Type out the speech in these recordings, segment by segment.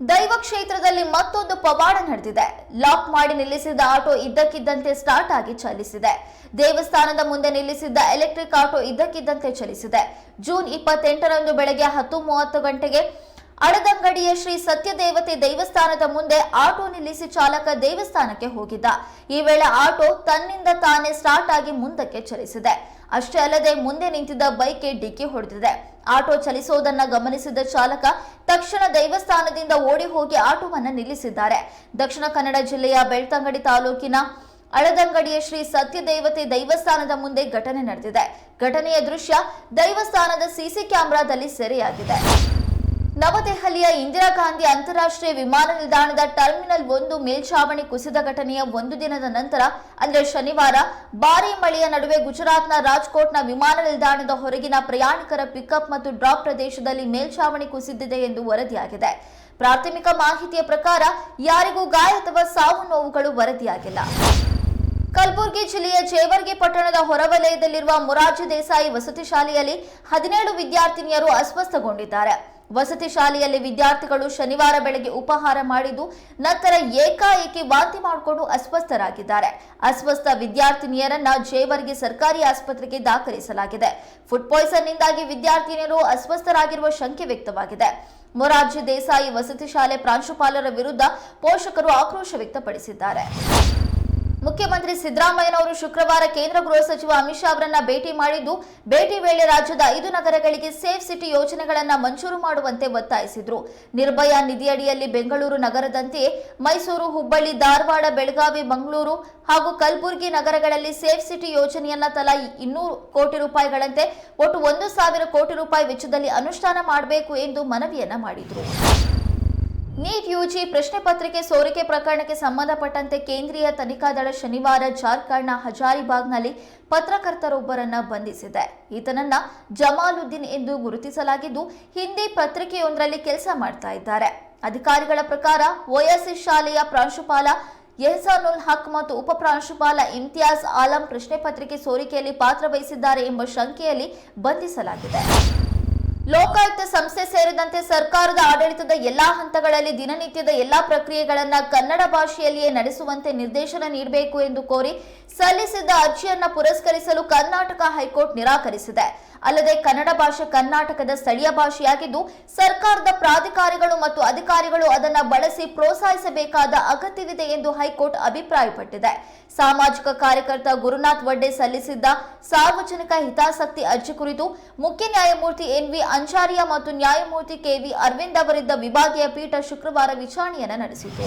ದೈವ ಕ್ಷೇತ್ರದಲ್ಲಿ ಮತ್ತೊಂದು ಪವಾಡ ನಡೆದಿದೆ. ಲಾಕ್ ಮಾಡಿ ನಿಲ್ಲಿಸಿದ ಆಟೋ ಇದ್ದಕ್ಕಿದ್ದಂತೆ ಸ್ಟಾರ್ಟ್ ಆಗಿ ಚಲಿಸಿದೆ. ದೇವಸ್ಥಾನದ ಮುಂದೆ ನಿಲ್ಲಿಸಿದ್ದ ಎಲೆಕ್ಟ್ರಿಕ್ ಆಟೋ ಇದ್ದಕ್ಕಿದ್ದಂತೆ ಚಲಿಸಿದೆ. ಜೂನ್ ಇಪ್ಪತ್ತೆಂಟರಂದು ಬೆಳಗ್ಗೆ ಹತ್ತು ಮೂವತ್ತು ಗಂಟೆಗೆ ಅಡದಂಗಡಿಯ ಶ್ರೀ ಸತ್ಯದೇವತೆ ದೇವಸ್ಥಾನದ ಮುಂದೆ ಆಟೋ ನಿಲ್ಲಿಸಿ ಚಾಲಕ ದೇವಸ್ಥಾನಕ್ಕೆ ಹೋಗಿದ್ದ. ಈ ವೇಳೆ ಆಟೋ ತನ್ನಿಂದ ತಾನೇ ಸ್ಟಾರ್ಟ್ ಆಗಿ ಮುಂದಕ್ಕೆ ಚಲಿಸಿದೆ. ಅಷ್ಟೇ ಅಲ್ಲದೆ ಮುಂದೆ ನಿಂತಿದ್ದ ಬೈಕ್ಗೆ ಡಿಕ್ಕಿ ಹೊಡೆದಿದೆ. ಆಟೋ ಚಲಿಸೋದನ್ನ ಗಮನಿಸಿದ ಚಾಲಕ ತಕ್ಷಣ ದೈವಸ್ಥಾನದಿಂದ ಓಡಿ ಹೋಗಿ ಆಟೋವನ್ನು ನಿಲ್ಲಿಸಿದ್ದಾರೆ. ದಕ್ಷಿಣ ಕನ್ನಡ ಜಿಲ್ಲೆಯ ಬೆಳ್ತಂಗಡಿ ತಾಲೂಕಿನ ಅಳದಂಗಡಿಯ ಶ್ರೀ ಸತ್ಯದೇವತೆ ದೈವಸ್ಥಾನದ ಮುಂದೆ ಘಟನೆ ನಡೆದಿದೆ. ಘಟನೆಯ ದೃಶ್ಯ ದೈವಸ್ಥಾನದ ಸಿಸಿ ಕ್ಯಾಮೆರಾದಲ್ಲಿ ಸೆರೆಯಾಗಿದೆ. ನವದೆಹಲಿಯ ಇಂದಿರಾ ಗಾಂಧಿ ಅಂತಾರಾಷ್ಟ್ರೀಯ ವಿಮಾನ ನಿಲ್ದಾಣದ ಟರ್ಮಿನಲ್ ಒಂದು ಮೇಲ್ಛಾವಣಿ ಕುಸಿದ ಘಟನೆಯ ಒಂದು ದಿನದ ನಂತರ, ಅಂದರೆ ಶನಿವಾರ, ಭಾರೀ ಮಳೆಯ ನಡುವೆ ಗುಜರಾತ್ನ ರಾಜ್ಕೋಟ್ನ ವಿಮಾನ ನಿಲ್ದಾಣದ ಹೊರಗಿನ ಪ್ರಯಾಣಿಕರ ಪಿಕಪ್ ಮತ್ತು ಡ್ರಾಪ್ ಪ್ರದೇಶದಲ್ಲಿ ಮೇಲ್ಛಾವಣಿ ಕುಸಿದಿದೆ ಎಂದು ವರದಿಯಾಗಿದೆ. ಪ್ರಾಥಮಿಕ ಮಾಹಿತಿಯ ಪ್ರಕಾರ, ಯಾರಿಗೂ ಗಾಯ ಅಥವಾ ಸಾವು ನೋವುಗಳು ವರದಿಯಾಗಿಲ್ಲ. ಕಲಬುರಗಿ ಜಿಲ್ಲೆಯ ಜೇವರ್ಗಿ ಪಟ್ಟಣದ ಹೊರವಲಯದಲ್ಲಿರುವ ಮೊರಾರ್ಜಿ ದೇಸಾಯಿ ವಸತಿ ಶಾಲೆಯಲ್ಲಿ ಹದಿನೇಳು ವಿದ್ಯಾರ್ಥಿನಿಯರು ಅಸ್ವಸ್ಥಗೊಂಡಿದ್ದಾರೆ. ವಸತಿ ಶಾಲೆಯಲ್ಲಿ ವಿದ್ಯಾರ್ಥಿಗಳು ಶನಿವಾರ ಬೆಳಗ್ಗೆ ಉಪಹಾರ ಮಾಡಿದ್ದು, ನಂತರ ಏಕಾಏಕಿ ವಾಂತಿ ಮಾಡಿಕೊಂಡು ಅಸ್ವಸ್ಥರಾಗಿದ್ದಾರೆ. ಅಸ್ವಸ್ಥ ವಿದ್ಯಾರ್ಥಿನಿಯರನ್ನ ಜೇವರ್ಗಿ ಸರ್ಕಾರಿ ಆಸ್ಪತ್ರೆಗೆ ದಾಖಲಿಸಲಾಗಿದೆ. ಫುಡ್ ಪಾಯ್ಸನ್ನಿಂದಾಗಿ ವಿದ್ಯಾರ್ಥಿನಿಯರು ಅಸ್ವಸ್ಥರಾಗಿರುವ ಶಂಕೆ ವ್ಯಕ್ತವಾಗಿದೆ. ಮೊರಾರ್ಜಿ ದೇಸಾಯಿ ವಸತಿ ಶಾಲೆ ಪ್ರಾಂಶುಪಾಲರ ವಿರುದ್ಧ ಪೋಷಕರು ಆಕ್ರೋಶ ವ್ಯಕ್ತಪಡಿಸಿದ್ದಾರೆ. ಮುಖ್ಯಮಂತ್ರಿ ಸಿದ್ದರಾಮಯ್ಯನವರು ಶುಕ್ರವಾರ ಕೇಂದ್ರ ಗೃಹ ಸಚಿವ ಅಮಿತ್ ಶಾ ಅವರನ್ನ ಭೇಟಿ ಮಾಡಿದ್ದು, ಭೇಟಿ ವೇಳೆ ರಾಜ್ಯದ ಐದು ನಗರಗಳಿಗೆ ಸೇಫ್ ಸಿಟಿ ಯೋಜನೆಗಳನ್ನ ಮಂಜೂರು ಮಾಡುವಂತೆ ಒತ್ತಾಯಿಸಿದ್ರು. ನಿರ್ಭಯಾ ನಿಧಿಯಡಿಯಲ್ಲಿ ಬೆಂಗಳೂರು ನಗರದಂತೆಯೇ ಮೈಸೂರು, ಹುಬ್ಬಳ್ಳಿ, ಧಾರವಾಡ, ಬೆಳಗಾವಿ, ಮಂಗಳೂರು ಹಾಗೂ ಕಲಬುರಗಿ ನಗರಗಳಲ್ಲಿ ಸೇಫ್ ಸಿಟಿ ಯೋಜನೆಯನ್ನ ತಲಾ ಇನ್ನೂರು ಕೋಟಿ ರೂಪಾಯಿಗಳಂತೆ ಒಟ್ಟು ಒಂದು ಸಾವಿರ ಕೋಟಿ ರೂಪಾಯಿ ವೆಚ್ಚದಲ್ಲಿ ಅನುಷ್ಠಾನ ಮಾಡಬೇಕು ಎಂದು ಮನವಿಯನ್ನ ಮಾಡಿದ್ರು. ನೀಟ್ ಯುಜಿ ಪ್ರಶ್ನೆ ಪತ್ರಿಕೆ ಸೋರಿಕೆ ಪ್ರಕರಣಕ್ಕೆ ಸಂಬಂಧಪಟ್ಟಂತೆ ಕೇಂದ್ರೀಯ ತನಿಖಾ ದಳ ಶನಿವಾರ ಜಾರ್ಖಂಡ್ನ ಹಜಾರಿಬಾಗ್ನಲ್ಲಿ ಪತ್ರಕರ್ತರೊಬ್ಬರನ್ನ ಬಂಧಿಸಿದೆ. ಈತನನ್ನ ಜಮಾಲುದ್ದೀನ್ ಎಂದು ಗುರುತಿಸಲಾಗಿದ್ದು, ಹಿಂದಿ ಪತ್ರಿಕೆಯೊಂದರಲ್ಲಿ ಕೆಲಸ ಮಾಡ್ತಾ ಇದ್ದಾರೆ. ಅಧಿಕಾರಿಗಳ ಪ್ರಕಾರ ಓಎಸ್ಸಿ ಶಾಲೆಯ ಪ್ರಾಂಶುಪಾಲ ಎಹ್ಸಾನುಲ್ ಹಕ್ ಮತ್ತು ಉಪ ಪ್ರಾಂಶುಪಾಲ ಇಮ್ತಿಯಾಜ್ ಆಲಂ ಪ್ರಶ್ನೆ ಪತ್ರಿಕೆ ಸೋರಿಕೆಯಲ್ಲಿ ಪಾತ್ರ ವಹಿಸಿದ್ದಾರೆ ಎಂಬ ಶಂಕೆಯಲ್ಲಿ ಬಂಧಿಸಲಾಗಿದೆ. ಲೋಕಾಯುಕ್ತ ಸಂಸ್ಥೆ ಸೇರಿದಂತೆ ಸರ್ಕಾರದ ಆಡಳಿತದ ಎಲ್ಲಾ ಹಂತಗಳಲ್ಲಿ ದಿನನಿತ್ಯದ ಎಲ್ಲಾ ಪ್ರಕ್ರಿಯೆಗಳನ್ನ ಕನ್ನಡ ಭಾಷೆಯಲ್ಲಿಯೇ ನಡೆಸುವಂತೆ ನಿರ್ದೇಶನ ನೀಡಬೇಕು ಎಂದು ಕೋರಿ ಸಲ್ಲಿಸಿದ್ದ ಅರ್ಜಿಯನ್ನ ಪುರಸ್ಕರಿಸಲು ಕರ್ನಾಟಕ ಹೈಕೋರ್ಟ್ ನಿರಾಕರಿಸಿದೆ. ಅಲ್ಲದೆ ಕನ್ನಡ ಭಾಷೆ ಕರ್ನಾಟಕದ ಸ್ಥಳೀಯ ಭಾಷೆಯಾಗಿದ್ದು, ಸರ್ಕಾರದ ಪ್ರಾಧಿಕಾರಿಗಳು ಮತ್ತು ಅಧಿಕಾರಿಗಳು ಅದನ್ನು ಬಳಸಿ ಪ್ರೋತ್ಸಾಹಿಸಬೇಕಾದ ಅಗತ್ಯವಿದೆ ಎಂದು ಹೈಕೋರ್ಟ್ ಅಭಿಪ್ರಾಯಪಟ್ಟಿದೆ. ಸಾಮಾಜಿಕ ಕಾರ್ಯಕರ್ತ ಗುರುನಾಥ್ ವಡ್ಡೆ ಸಲ್ಲಿಸಿದ್ದ ಸಾರ್ವಜನಿಕ ಹಿತಾಸಕ್ತಿ ಅರ್ಜಿ ಕುರಿತು ಮುಖ್ಯ ನ್ಯಾಯಮೂರ್ತಿ ಎನ್ವಿ ಅಂಚಾರಿಯಾ ಮತ್ತು ನ್ಯಾಯಮೂರ್ತಿ ಕೆವಿ ಅರವಿಂದ್ ಅವರಿದ್ದ ವಿಭಾಗೀಯ ಪೀಠ ಶುಕ್ರವಾರ ವಿಚಾರಣೆಯನ್ನು ನಡೆಸಿತು.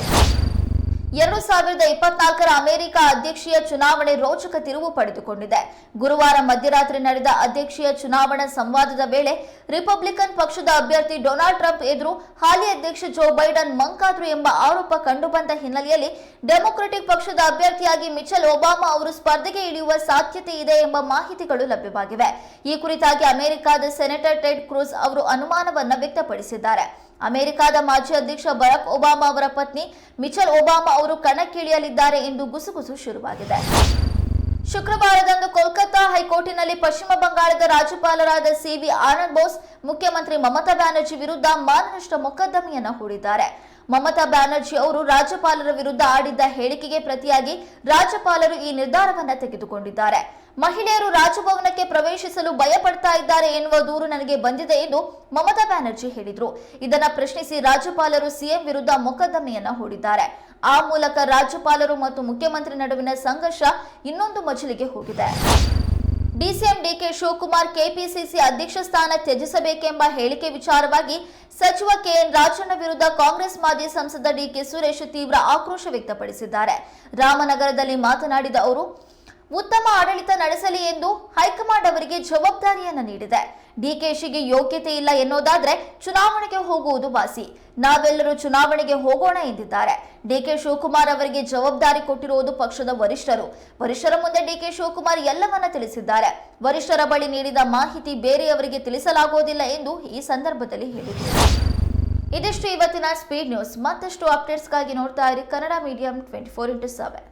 ಎರಡು ಸಾವಿರದ ಇಪ್ಪತ್ನಾಲ್ಕರ ಅಮೆರಿಕ ಅಧ್ಯಕ್ಷೀಯ ಚುನಾವಣೆ ರೋಚಕ ತಿರುವು ಪಡೆದುಕೊಂಡಿದೆ. ಗುರುವಾರ ಮಧ್ಯರಾತ್ರಿ ನಡೆದ ಅಧ್ಯಕ್ಷೀಯ ಚುನಾವಣಾ ಸಂವಾದದ ವೇಳೆ ರಿಪಬ್ಲಿಕನ್ ಪಕ್ಷದ ಅಭ್ಯರ್ಥಿ ಡೊನಾಲ್ಡ್ ಟ್ರಂಪ್ ಎದುರು ಹಾಲಿ ಅಧ್ಯಕ್ಷ ಜೋ ಬೈಡನ್ ಮಂಕಾದ್ರು ಎಂಬ ಆರೋಪ ಕಂಡುಬಂದ ಹಿನ್ನೆಲೆಯಲ್ಲಿ ಡೆಮೊಕ್ರೆಟಿಕ್ ಪಕ್ಷದ ಅಭ್ಯರ್ಥಿಯಾಗಿ ಮಿಚೆಲ್ ಒಬಾಮಾ ಅವರು ಸ್ಪರ್ಧೆಗೆ ಇಳಿಯುವ ಸಾಧ್ಯತೆ ಇದೆ ಎಂಬ ಮಾಹಿತಿಗಳು ಲಭ್ಯವಾಗಿವೆ. ಈ ಕುರಿತಾಗಿ ಅಮೆರಿಕದ ಸೆನೆಟರ್ ಟೆಡ್ ಕ್ರೂಸ್ ಅವರು ಅನುಮಾನವನ್ನು ವ್ಯಕ್ತಪಡಿಸಿದ್ದಾರೆ. ಅಮೆರಿಕದ ಮಾಜಿ ಅಧ್ಯಕ್ಷ ಬರಾಕ್ ಒಬಾಮಾ ಅವರ ಪತ್ನಿ ಮಿಚೆಲ್ ಒಬಾಮಾ ಅವರು ಕಣಕ್ಕಿಳಿಯಲಿದ್ದಾರೆ ಎಂದು ಗುಸುಗುಸು ಶುರುವಾಗಿದೆ. ಶುಕ್ರವಾರದಂದು ಕೋಲ್ಕತ್ತಾ ಹೈಕೋರ್ಟಿನಲ್ಲಿ ಪಶ್ಚಿಮ ಬಂಗಾಳದ ರಾಜ್ಯಪಾಲರಾದ ಸಿವಿ ಆನಂದ್ ಬೋಸ್, ಮುಖ್ಯಮಂತ್ರಿ ಮಮತಾ ಬ್ಯಾನರ್ಜಿ ವಿರುದ್ಧ ಮಾನನಷ್ಟ ಮೊಕದ್ದಮೆಯನ್ನು ಹೂಡಿದ್ದಾರೆ. ಮಮತಾ ಬ್ಯಾನರ್ಜಿ ಅವರು ರಾಜ್ಯಪಾಲರ ವಿರುದ್ಧ ಆಡಿದ್ದ ಹೇಳಿಕೆಗೆ ಪ್ರತಿಯಾಗಿ ರಾಜ್ಯಪಾಲರು ಈ ನಿರ್ಧಾರವನ್ನು ತೆಗೆದುಕೊಂಡಿದ್ದಾರೆ. ಮಹಿಳೆಯರು ರಾಜಭವನಕ್ಕೆ ಪ್ರವೇಶಿಸಲು ಭಯಪಡ್ತಾ ಇದ್ದಾರೆ ಎನ್ನುವ ದೂರು ನನಗೆ ಬಂದಿದೆ ಎಂದು ಮಮತಾ ಬ್ಯಾನರ್ಜಿ ಹೇಳಿದರು. ಇದನ್ನ ಪ್ರಶ್ನಿಸಿ ರಾಜ್ಯಪಾಲರು ಸಿಎಂ ವಿರುದ್ಧ ಮೊಕದ್ದಮೆಯನ್ನ ಹೂಡಿದ್ದಾರೆ. ಆ ಮೂಲಕ ರಾಜ್ಯಪಾಲರು ಮತ್ತು ಮುಖ್ಯಮಂತ್ರಿ ನಡುವಿನ ಸಂಘರ್ಷ ಇನ್ನೊಂದು ಮಜಲಿಗೆ ಹೋಗಿದೆ. ಡಿಸಿಎಂ ಡಿಕೆ ಶಿವಕುಮಾರ್ ಕೆಪಿಸಿಸಿ ಅಧ್ಯಕ್ಷ ಸ್ಥಾನ ತ್ಯಜಿಸಬೇಕೆಂಬ ಹೇಳಿಕೆ ವಿಚಾರವಾಗಿ ಸಚಿವ ಕೆಎನ್ ರಾಜಣ್ಣ ವಿರುದ್ಧ ಕಾಂಗ್ರೆಸ್ ಮಾಜಿ ಸಂಸದ ಡಿಕೆ ಸುರೇಶ್ ತೀವ್ರ ಆಕ್ರೋಶ ವ್ಯಕ್ತಪಡಿಸಿದ್ದಾರೆ. ರಾಮನಗರದಲ್ಲಿ ಮಾತನಾಡಿದ ಅವರು ಉತ್ತಮ ಆಡಳಿತ ನಡೆಸಲಿ ಎಂದು ಹೈಕಮಾಂಡ್ ಅವರಿಗೆ ಜವಾಬ್ದಾರಿಯನ್ನು ನೀಡಿದೆ. ಡಿಕೆಶಿಗೆ ಯೋಗ್ಯತೆ ಇಲ್ಲ ಎನ್ನೋದಾದ್ರೆ ಚುನಾವಣೆಗೆ ಹೋಗುವುದು ವಾಸಿ ನಾವೆಲ್ಲರೂ ಚುನಾವಣೆಗೆ ಹೋಗೋಣ ಎಂದಿದ್ದಾರೆ. ಡಿಕೆ ಶಿವಕುಮಾರ್ ಅವರಿಗೆ ಜವಾಬ್ದಾರಿ ಕೊಟ್ಟಿರುವುದು ಪಕ್ಷದ ವರಿಷ್ಠರು. ವರಿಷ್ಠರ ಮುಂದೆ ಡಿಕೆ ಶಿವಕುಮಾರ್ ಎಲ್ಲವನ್ನ ತಿಳಿಸಿದ್ದಾರೆ. ವರಿಷ್ಠರ ಬಳಿ ನೀಡಿದ ಮಾಹಿತಿ ಬೇರೆಯವರಿಗೆ ತಿಳಿಸಲಾಗುವುದಿಲ್ಲ ಎಂದು ಈ ಸಂದರ್ಭದಲ್ಲಿ ಹೇಳಿದರು ಇದಿಷ್ಟು ಇವತ್ತಿನ ಸ್ಪೀಡ್ ನ್ಯೂಸ್ ಮತ್ತಷ್ಟು ಅಪ್ಡೇಟ್ಸ್ಗಾಗಿ ನೋಡ್ತಾ ಇರಿ Kannada medium twenty four into seven